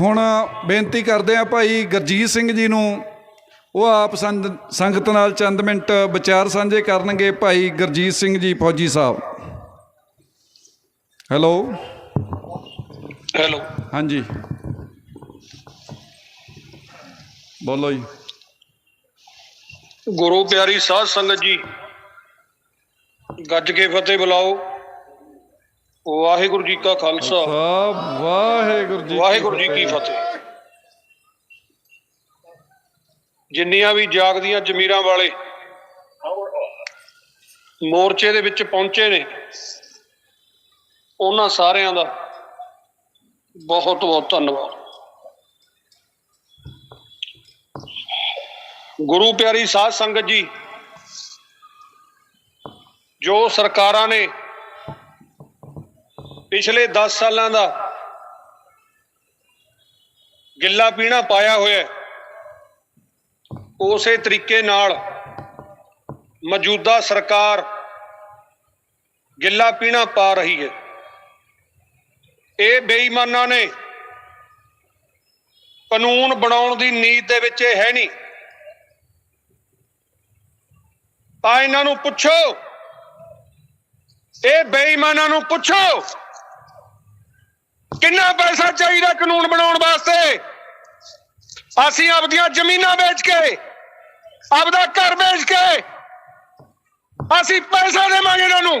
ਹੁਣ ਬੇਨਤੀ ਕਰਦੇ ਆ ਭਾਈ ਗੁਰਜੀਤ ਸਿੰਘ ਜੀ ਨੂੰ ਉਹ ਆਪ ਸੰਗਤ ਨਾਲ ਚੰਦ ਮਿੰਟ ਵਿਚਾਰ ਸਾਂਝੇ ਕਰਨਗੇ ਭਾਈ ਗੁਰਜੀਤ ਸਿੰਘ ਜੀ ਫੌਜੀ ਸਾਹਿਬ। ਹੈਲੋ? ਹੈਲੋ। ਹਾਂਜੀ। ਬੋਲੋ ਜੀ। ਗੁਰੂ ਪਿਆਰੀ ਸਾਧ ਸੰਗਤ ਜੀ ਗੱਜ ਕੇ ਫਤਿਹ ਬੁਲਾਓ। ਵਾਹਿਗੁਰੂ ਜੀ ਕਾ ਖਾਲਸਾ। ਵਾਹਿਗੁਰੂ ਜੀ ਵਾਹਿਗੁਰੂ ਜੀ ਕੀ ਫਤਿਹ। ਜਿੰਨੀਆਂ ਵੀ ਜਾਗਦੀਆਂ ਜ਼ਮੀਰਾਂ ਵਾਲੇ ਮੋਰਚੇ ਦੇ ਵਿੱਚ ਪਹੁੰਚੇ ਨੇ ਉਹਨਾਂ ਸਾਰਿਆਂ ਦਾ ਬਹੁਤ ਬਹੁਤ ਧੰਨਵਾਦ। ਗੁਰੂ ਪਿਆਰੀ ਸਾਧ ਸੰਗਤ ਜੀ ਜੋ ਸਰਕਾਰਾਂ ਨੇ ਪਿਛਲੇ 10 ਸਾਲਾਂ ਦਾ ਗਿੱਲਾ ਪੀਣਾ ਪਾਇਆ ਹੋਇਆ ਉਸੇ ਤਰੀਕੇ ਨਾਲ ਮੌਜੂਦਾ ਸਰਕਾਰ ਗਿੱਲਾ ਪੀਣਾ ਪਾ ਰਹੀ ਹੈ। ਇਹ ਬੇਈਮਾਨਾਂ ਨੇ ਕਾਨੂੰਨ ਬਣਾਉਣ ਦੀ ਨੀਤ ਦੇ ਵਿੱਚ ਇਹ ਹੈ ਨਹੀਂ। ਤਾਂ ਇਹਨਾਂ ਨੂੰ ਪੁੱਛੋ। ਇਹ ਬੇਈਮਾਨਾਂ ਨੂੰ ਪੁੱਛੋ। ਕਿੰਨਾ ਪੈਸਾ ਚਾਹੀਦਾ ਕਾਨੂੰਨ ਬਣਾਉਣ ਵਾਸਤੇ? ਅਸੀਂ ਆਪਦੀਆਂ ਜ਼ਮੀਨਾਂ ਵੇਚ ਕੇ, ਆਪਦਾ ਘਰ ਵੇਚ ਕੇ ਅਸੀਂ ਪੈਸਾ ਦੇਵਾਂਗੇ ਇਹਨਾਂ ਨੂੰ।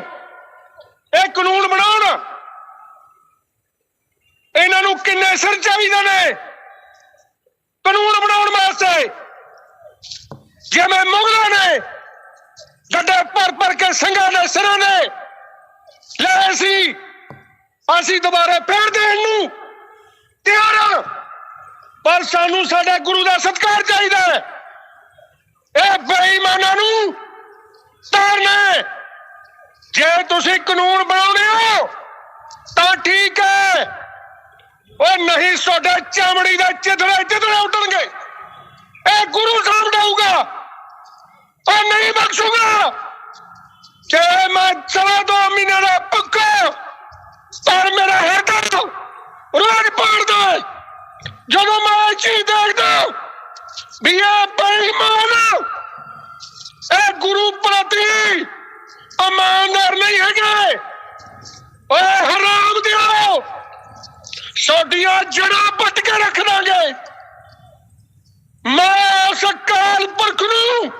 ਇਹ ਕਾਨੂੰਨ ਬਣਾਉਣ। ਇਹਨਾਂ ਨੂੰ ਕਿੰਨੇ ਸਿਰ ਚਾਹੀਦੇ ਨੇ? ਕਾਨੂੰਨ ਬਣਾਉਣ ਵਾਸਤੇ। ਜਿਵੇਂ ਮੁਗਲਾਂ ਨੇ ਗੱਡੇ ਭਰ ਭਰ ਕੇ ਸਿੰਘਾਂ ਦੇ ਸਿਰਾਂ ਦੇ ਲੈ ਸੀ। ਅਸੀਂ ਦੁਬਾਰੇ ਫੇਰ ਦੇਣ ਨੂੰ ਤਿਆਰ ਹਾਂ ਪਰ ਸਾਨੂੰ ਸਾਡੇ ਗੁਰੂ ਦਾ ਸਤਿਕਾਰ ਚਾਹੀਦਾ ਹੈ। ਇਹ ਬੇਈਮਾਨਾਂ ਨੂੰ ਤਾਰਨਾ ਜੇ ਤੁਸੀਂ ਕਾਨੂੰਨ ਬਣਾਉਣੇ ਹੋ, ਤਾਂ ਠੀਕ ਹੈ। ਉਹ ਨਹੀਂ, ਤੁਹਾਡੇ ਚਮੜੀ ਦੇ ਚਿੱਥੜੇ ਚਿੱਥੜੇ ਉੱਡਣਗੇ। ਇਹ ਗੁਰੂ ਸਾਹਿਬ ਦਊਗਾ ਉਹ ਨਹੀਂ ਬਖਸ਼ੂਗਾ। ਜੇ ਮੈਂ ਚਲਾ ਦੋ ਮਹੀਨੇ ਦਾ ਰੋਜ਼ ਪਾੜਦਾ ਜਦੋਂ ਮੈਂ ਚੀਜ਼ ਦੇਖਦਾ, ਵੀ ਇਹ ਬੇਈਮਾਨ ਇਹ ਗੁਰੂ ਪ੍ਰਤੀ ਇਮਾਨਦਾਰ ਨਹੀਂ ਹੈਗੇ। ਓਏ ਹਰਾਮ ਦਿਓ। ਸਾਡੀਆਂ ਜੜਾਂ ਪੱਟ ਕੇ ਰੱਖ ਦਾਂਗੇ। ਮੈਂ ਉਸ ਕਾਲ ਪੁਰਖ ਨੂੰ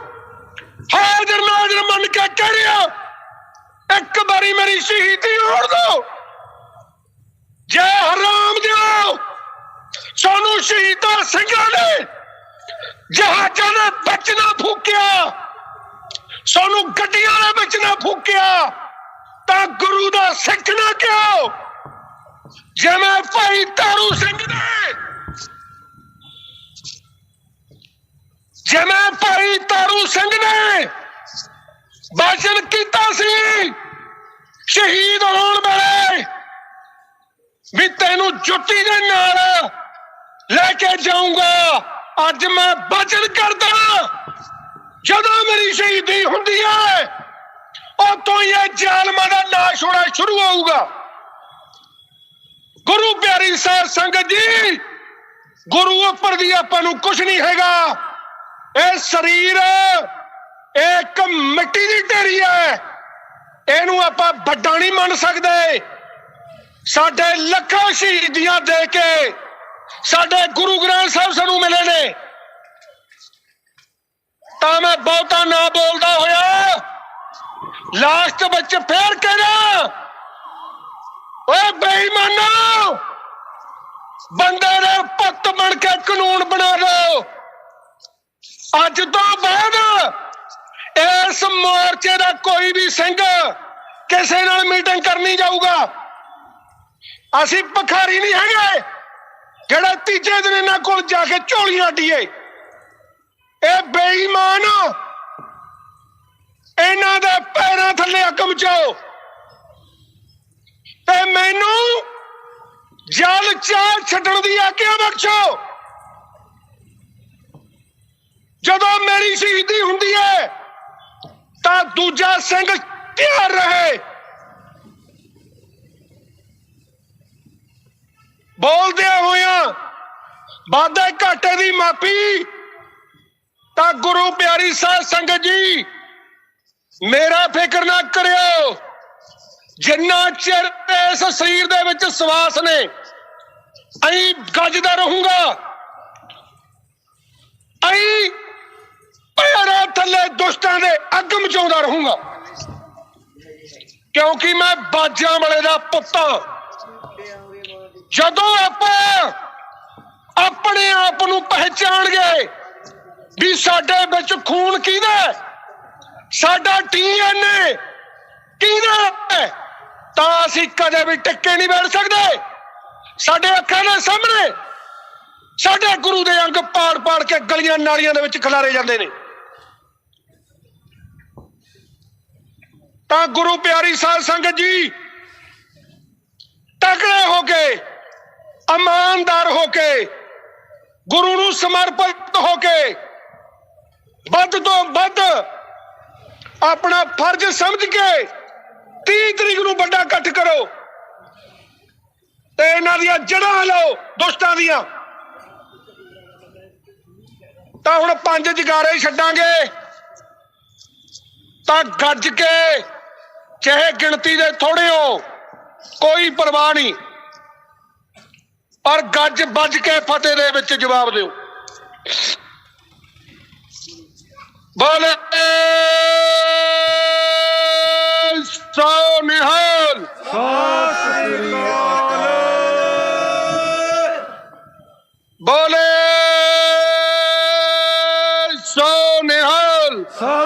ਹਾਜ਼ਰ ਨਾਜ਼ਰ ਮੰਨ ਕੇ ਕਹਿ ਰਿਹਾ, ਇੱਕ ਵਾਰੀ ਮੇਰੀ ਸ਼ਹੀਦੀ ਹੋਣ ਦੋ ਜੈ ਹਰਾਮ ਦਿਓ। ਸਾਨੂੰ ਸ਼ਹੀਦਾਂ ਸਿੰਘਾਂ ਨੇ ਜਹਾਜ਼ਾਂ ਦੇ ਵਿੱਚ ਨਾ ਫੂਕਿਆ। ਸਾਨੂੰ ਗੱਡੀਆਂ ਦੇ ਵਿੱਚ ਨਾ ਫੂਕਿਆ। ਤਾਂ ਗੁਰੂ ਦਾ ਸਿੱਖ ਨਾ ਕਿਉਂ ਜਿਵੇਂ ਭਾਈ ਤਾਰੂ ਸਿੰਘ ਨੇ। ਜਿਵੇਂ ਭਾਈ ਤਾਰੂ ਸਿੰਘ ਨੇ ਬਾਜਨ ਕੀਤਾ ਸੀ, ਸ਼ਹੀਦ ਹੋਣ ਵੇਲੇ ਵੀ ਤੈਨੂੰ ਜੁੱਤੀ ਦੇ ਨਾਲ ਲੈ ਕੇ ਜਾਊਂਗਾ। ਅੱਜ ਮੈਂ ਬਚਨ ਕਰਦਾ ਜਦੋਂ ਮੇਰੀ ਸ਼ਹੀਦੀ ਹੁੰਦੀ ਹੈ ਉਤੋਂ ਹੀ ਇਹ ਜ਼ਾਲਮਾਂ ਦਾ ਨਾਸ਼ ਹੋਣਾ ਸ਼ੁਰੂ ਹੋਊਗਾ। ਗੁਰੂ ਪਿਆਰੀ ਸਾਹਿਬ ਸੰਗਤ ਜੀ, ਗੁਰੂ ਉੱਪਰ ਦੀ ਆਪਾਂ ਨੂੰ ਕੁਝ ਨਹੀਂ ਹੈਗਾ। ਇਹ ਸਰੀਰ, ਇਹ ਇੱਕ ਮਿੱਟੀ ਦੀ ਢੇਰੀ ਹੈ। ਇਹਨੂੰ ਆਪਾਂ ਵੱਡਾ ਨਹੀਂ ਮੰਨ ਸਕਦੇ। ਸਾਡੇ ਲੱਖਾਂ ਸ਼ਹੀਦੀਆਂ ਦੇ ਕੇ ਸਾਡੇ ਗੁਰੂ ਗ੍ਰੰਥ ਸਾਹਿਬ ਸਾਨੂੰ ਮਿਲੇ ਨੇ। ਤਾਂ ਮੈਂ ਬਹੁਤਾ ਨਾ ਬੋਲਦਾ ਹੋਇਆ। ਲਾਸਟ ਵਿੱਚ ਫੇਰ ਕਹਿਣਾ, ਓਏ ਬੇਈਮਾਨੋ, ਬੰਦੇ ਦੇ ਪੁੱਤ ਬਣ ਕੇ ਕਾਨੂੰਨ ਬਣਾ ਲਓ। ਅੱਜ ਤੋਂ ਬਾਅਦ ਇਸ ਮੋਰਚੇ ਦਾ ਕੋਈ ਵੀ ਸਿੰਘ ਕਿਸੇ ਨਾਲ ਮੀਟਿੰਗ ਕਰਨੀ ਜਾਊਗਾ। ਅਸੀਂ ਭਖਾਰੀ ਨਹੀਂ ਹੈਗੇ। ਜਿਹੜਾ ਤੀਜੇ ਦਿਨ ਇਹਨਾਂ ਕੋਲ ਜਾ ਕੇ ਝੋਲੀਆਂ ਢੀਏ, ਇਹ ਬੇਈਮਾਨ। ਇਹਨਾਂ ਦੇ ਪੈਰਾਂ ਥੱਲੇ ਅਕਮ ਚਾਓ ਤੇ ਮੈਨੂੰ ਜਲ ਚਾਲ ਛੱਡਣ ਦੀ ਆਗਿਆ ਬਖਸ਼ੋ। ਜਦੋਂ ਮੇਰੀ ਸ਼ਹੀਦੀ ਹੁੰਦੀ ਹੈ, ਤਾਂ ਦੂਜਾ ਸਿੰਘ ਤਿਆਰ ਰਹੇ। ਬੋਲਦਿਆਂ ਹੋਇਆਂ ਵਾਧੇ ਘਾਟੇ ਦੀ ਮਾਫੀ ਤਾਂ ਗੁਰੂ ਪਿਆਰੀ ਸਾਧ ਸੰਗਤ ਜੀ, ਮੇਰਾ ਫਿਕਰ ਨਾ ਕਰਿਓ, ਜਿੰਨਾ ਚਿਰ ਇਸ ਸਰੀਰ ਦੇ ਵਿੱਚ ਸਵਾਸ ਨੇ ਅਈ ਗੱਜਦਾ ਰਹੂੰਗਾ ਅਈ ਪੈਰਾਂ ਥੱਲੇ ਦੁਸ਼ਟਾਂ ਦੇ ਅੱਗ ਮਚਾਉਂਦਾ ਰਹੂੰਗਾ ਕਿਉਂਕਿ ਮੈਂ ਬਾਜਾਂ ਵਾਲੇ ਦਾ ਪੁੱਤ ਹਾਂ। ਜਦੋਂ ਆਪਾਂ ਆਪਣੇ ਆਪ ਨੂੰ ਪਹਿਚਾਣਗੇ ਵੀ ਸਾਡੇ ਵਿੱਚ ਖੂਨ ਕਿਹਦਾ ਸਾਡਾ ਡੀਐਨਏ ਕਿਹਦਾ ਤਾਂ ਅਸੀਂ ਕਦੇ ਵੀ ਟਿੱਕੇ ਨਹੀਂ ਬੈਠ ਸਕਦੇ। ਸਾਡੇ ਅੱਖਾਂ ਦੇ ਸਾਹਮਣੇ ਸਾਡੇ ਗੁਰੂ ਦੇ ਅੰਗ ਪਾੜ ਪਾੜ ਕੇ ਗਲੀਆਂ ਨਾਲੀਆਂ ਦੇ ਵਿੱਚ ਖਿਲਾਰੇ ਜਾਂਦੇ ਨੇ। ਤਾਂ ਗੁਰੂ ਪਿਆਰੀ ਸਾਧ ਸੰਗਤ ਜੀ, ਤਕੜੇ ਹੋ ਕੇ ਇਮਾਨਦਾਰ ਹੋ ਕੇ, ਗੁਰੂ ਨੂੰ ਸਮਰਪਿਤ ਹੋ ਕੇ, ਵੱਧ ਤੋਂ ਵੱਧ ਆਪਣਾ ਫਰਜ਼ ਸਮਝ ਕੇ 30 ਤਰੀਕ ਨੂੰ ਵੱਡਾ ਇਕੱਠ ਕਰੋ। ਤੇ ਇਹਨਾਂ ਦੀਆਂ ਜੜ੍ਹਾਂ ਲਓ ਦੁਸ਼ਟਾਂ ਦੀਆਂ। ਤਾਂ ਹੁਣ ਪੰਜ ਜਗਾਰੇ ਛੱਡਾਂਗੇ। ਤਾਂ ਗੱਜ ਕੇ, ਚਾਹੇ ਗਿਣਤੀ ਦੇ ਥੋੜੇ ਹੋ, ਕੋਈ ਪਰਵਾਹ ਨਹੀਂ। ਔਰ ਗੱਜ ਵੱਜ ਕੇ ਫਤਿਹ ਦੇ ਵਿੱਚ ਜਵਾਬ ਦਿਓ। ਬੋਲੇ ਸੋ ਨਿਹਾਲ। ਬੋਲੇ ਸੋ ਨਿਹਾਲ। ਸਤਿ